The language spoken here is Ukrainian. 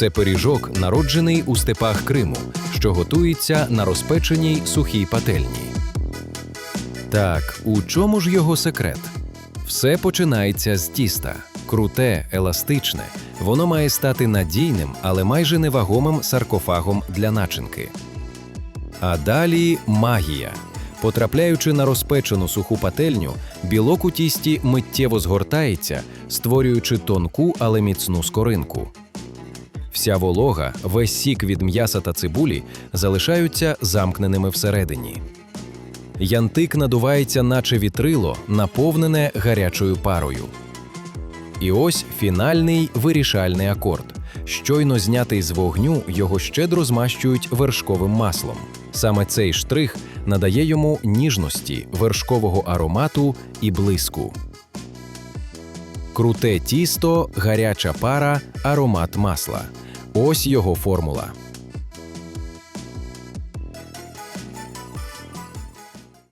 Це пиріжок, народжений у степах Криму, що готується на розпеченій сухій пательні. Так, у чому ж його секрет? Все починається з тіста. Круте, еластичне. Воно має стати надійним, але майже невагомим саркофагом для начинки. А далі магія. Потрапляючи на розпечену суху пательню, білок у тісті миттєво згортається, створюючи тонку, але міцну скоринку. Вся волога, весь сік від м'яса та цибулі залишаються замкненими всередині. Янтик надувається, наче вітрило, наповнене гарячою парою. І ось фінальний вирішальний акорд. Щойно знятий з вогню, його щедро змащують вершковим маслом. Саме цей штрих надає йому ніжності, вершкового аромату і блиску. Круте тісто, гаряча пара, аромат масла. Ось його формула.